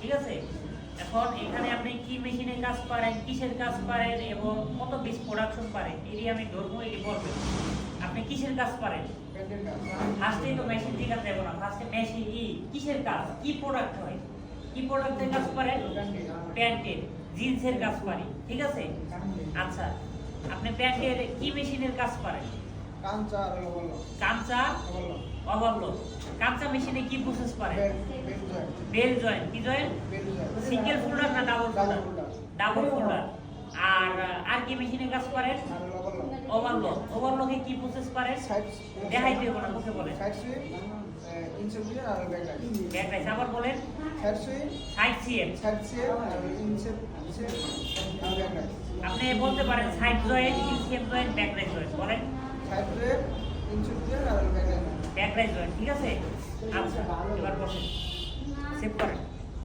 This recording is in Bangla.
ঠিক আছে? এখন এখানে আপনি কি মেশিনের কাজ পারেন কিসের কাজ পারেন এবং কত পিস প্রোডাকশন পারেন এটি আমি ধরবো এটি বলবেন আপনি কিসের কাজ পারেন ফার্স্টেই তো মেশিন দিকে দেবো না ফার্স্টে মেশিন ই কিসের কাজ? কি প্রোডাক্ট হয়? কি প্রোডাক্টের কাজ পারেন প্যান্টের জিন্সের কাজ পারি ঠিক আছে? আচ্ছা আপনি প্যান্টের কি মেশিনের কাজ পারেন কাঞ্চা কাঁচা মেশিনে কি প্রসেস জয়েন্ট। Bell joint. কি জয়েন্ট? সিঙ্গেল ফোল্ডার না ডাবল ফোল্ডার ডাবল ফোল্ডার আর আর কি মেশিনে কাজ বলল ওভারলক ওভারলকে কি প্রসেস পারেন সাইড দেখাই দেবো না মুখে রাইস আবার বলেন। আপনি বলতে পারেন সাইড জয়েন্ট ইনসেপ জয়েন্ট ব্যাক জয়েন্ট বলেন সাইড রেপ ইনসেপ্ট আর back right back rise joint ঠিক আছে আচ্ছা এবার বসে সেভ করেন